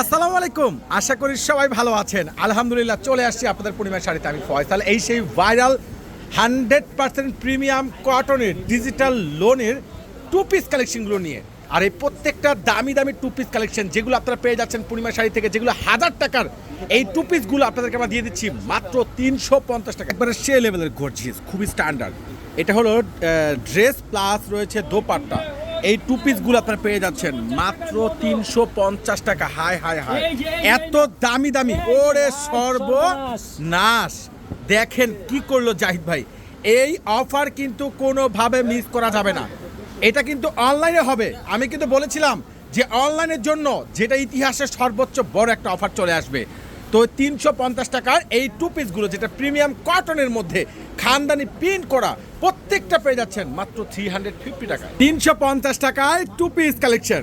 আসসালামু আলাইকুম। আশা করি সবাই ভালো আছেন। আলহামদুলিল্লাহ চলে আসছি আপনাদের পূর্ণিমা শাড়িতে। আমি ফয়সাল এই সেই ভাইরাল হান্ড্রেড পার্সেন্ট প্রিমিয়াম কটনের ডিজিটাল লোনের টু পিস কালেকশনগুলো নিয়ে। আর এই প্রত্যেকটা দামি দামি টু পিস কালেকশন যেগুলো আপনারা পেয়ে যাচ্ছেন পূর্ণিমা শাড়ি থেকে, যেগুলো হাজার টাকার, এই টু পিসগুলো আপনাদেরকে আমরা দিয়ে দিচ্ছি মাত্র তিনশো পঞ্চাশ টাকা। একবারে সে লেভেলের গর্জিয়াস খুবই স্ট্যান্ডার্ড এটা হলো ড্রেস প্লাস রয়েছে দোপাট্টা। এই টু পিসগুলো আপনারা পেয়ে যাচ্ছেন। মাত্র তিনশো পঞ্চাশ টাকা। হাই হাই হাই। এত দামি দামি। ওরে সর্বনাশ। দেখেন কি করল জাহিদ ভাই। এই অফার কিন্তু কোনোভাবে মিস করা যাবে না। এটা কিন্তু অনলাইনে হবে। আমি কিন্তু বলেছিলাম যে অনলাইনের জন্য যেটা ইতিহাসের সর্বোচ্চ বড় একটা অফার চলে আসবে। তো তিনশো পঞ্চাশ টাকার এই টু পিসগুলো যেটা প্রিমিয়াম কটনের মধ্যে খানদানি প্রিন্ট করা, প্রত্যেকটা পেয়ে যাচ্ছেন মাত্র থ্রি হান্ড্রেড ফিফটি টাকা তিনশো পঞ্চাশ টাকায় টু পিস কালেকশন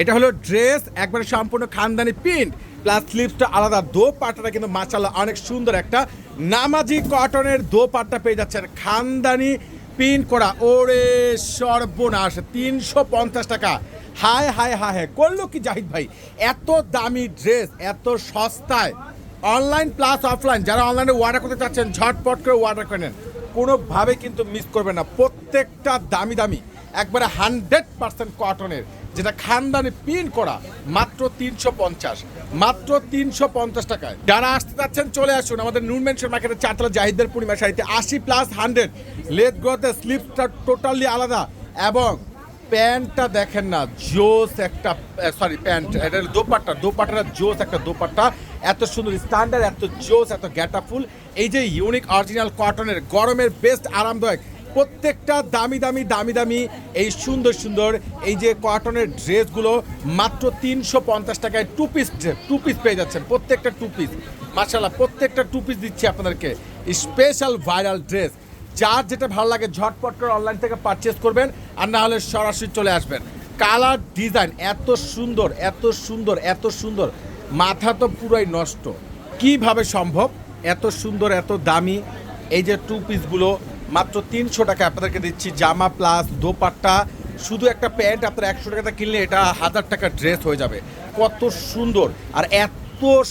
এটা হলো ড্রেস একবারে সম্পূর্ণ খানদানি প্রিন্ট প্লাস স্লিপসটা আলাদা দো পাটটা কিন্তু মাচাল্লাহ অনেক সুন্দর একটা নামাজি কটনের দো পাটটা পেয়ে যাচ্ছেন খানদানি প্রিন্ট করা। ওরে সর্বনাশ, তিনশো পঞ্চাশ টাকা। হায় হায় হায় হায়, করল কি জাহিদ ভাই? এত দামি ড্রেস এত সস্তায়। অনলাইন প্লাস অফলাইন যারা অনলাইনে অর্ডার করতে চাচ্ছেন, ঝটপট করে অর্ডার করে নেন। কোনোভাবে কিন্তু মিস করবেন না। প্রত্যেকটা দামি দামি, একবারে হান্ড্রেড পার্সেন্ট কটনের যেটা খানদানি প্রিন্ট করা, মাত্র তিনশো পঞ্চাশ। মাত্র তিনশো পঞ্চাশ টাকায়। যারা আসতে চাচ্ছেন, চলে আসুন। আমাদের নুন মেনশন মার্কেটের চারতলা জাহিদদের পূর্ণিমা শাড়িতে আশি প্লাস হান্ড্রেড লেট গ্রোথে স্লিপটা টোটালি আলাদা। এবং প্যান্টটা দেখেন না, জোস একটা সরি প্যান্ট, এটা দোপাট্টা দোপাট্টার জোস একটা দোপাট্টা। এত সুন্দর স্ট্যান্ডার্ড এত জোস, এত ফুল এই যে ইউনিক অরিজিনাল কটনের গরমের বেস্ট আরামদায়ক, প্রত্যেকটা দামি দামি দামি দামি। এই সুন্দর সুন্দর, এই যে কটনের ড্রেসগুলো মাত্র তিনশো পঞ্চাশ টাকায় টু পিস টু পিস পেয়ে যাচ্ছেন, প্রত্যেকটা টু পিস মার্শাল্লাহ প্রত্যেকটা টু পিস দিচ্ছি আপনাদেরকে। স্পেশাল ভাইরাল ড্রেস যার যেটা ভালো লাগে, ঝটপট করে অনলাইন থেকে পারচেস করবেন, আর না হলে সরাসরি চলে আসবেন। কালার ডিজাইন এত সুন্দর এত সুন্দর এত সুন্দর। মাথা তো পুরাই নষ্ট। কীভাবে সম্ভব? এত সুন্দর, এত দামি। এই যে টু পিসগুলো মাত্র তিনশো টাকা আপনাদেরকে দিচ্ছি। জামা প্লাস দোপাট্টা। শুধু একটা প্যান্ট আপনার একশো টাকাতে কিনলে এটা হাজার টাকা ড্রেস হয়ে যাবে। কত সুন্দর। আর এত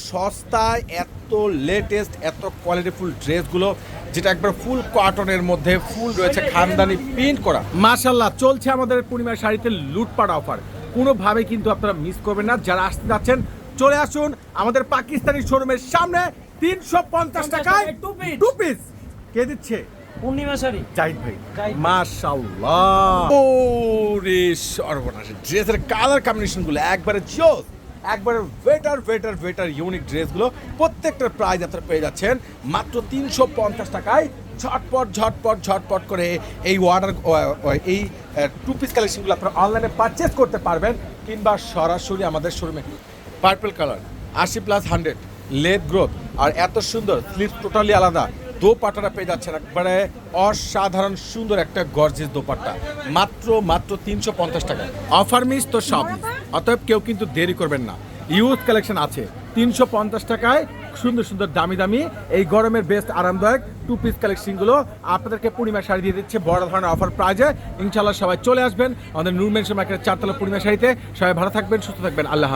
সস্তায় এত লেটেস্ট এত কোয়ালিটিফুল ড্রেসগুলো যেটা একবার ফুল কটনের মধ্যে ফুল রয়েছে খানদানি প্রিন্ট করা। মাশাল্লাহ চলছে আমাদের পূর্ণিমার শাড়িতে লুটপাট অফার কোনোভাবে কিন্তু আপনারা মিস করবেন না যারা আসতে যাচ্ছেন চলে আসুন আমাদের পাকিস্তানি শোরুমের সামনে তিনশো পঞ্চাশ টাকায়। টু পিস কে দিচ্ছে? পূর্ণিমা শাড়ি। জাহিদ ভাই। মাশাল্লাহ ওরে সর্বনাশ ড্রেসের কালার কম্বিনেশনগুলো একবারে জোস। একবারে বেটার বেটার বেটার ইউনিক ড্রেসগুলো প্রত্যেকটার প্রাইস আপনারা পেয়ে যাচ্ছেন। মাত্র তিনশো পঞ্চাশ টাকায় ঝটপট ঝটপট ঝটপট করে এই অর্ডার এই টু পিস কালেকশনগুলো আপনারা অনলাইনে পারচেস করতে পারবেন কিংবা সরাসরি আমাদের শোরুমে পার্পল কালার আশি প্লাস হান্ড্রেড লেদ গ্রোথ আর এত সুন্দর স্লিপ টোটালি আলাদা। দোপাট্টাটা পেয়ে যাচ্ছেন একবারে অসাধারণ সুন্দর একটা গর্জেস দোপাট্টা। মাত্র মাত্র তিনশো পঞ্চাশ টাকা অফার মিস তো সব। অতএব কেউ কিন্তু দেরি করবেন না। ইউথ কালেকশন আছে। তিনশো পঞ্চাশ টাকায় সুন্দর সুন্দর দামি দামি এই গরমের বেস্ট আরামদায়ক টু পিস কালেকশনগুলো আপনাদেরকে পূর্ণিমা শাড়ি দিয়ে দিচ্ছে। বড় ধরনের অফার প্রাইজে ইনশাল্লাহ সবাই চলে আসবেন। আমাদের নূর মেনশন মার্কেটের চারতলা পূর্ণিমা শাড়িতে। সবাই ভালো থাকবেন, সুস্থ থাকবেন। আল্লাহ।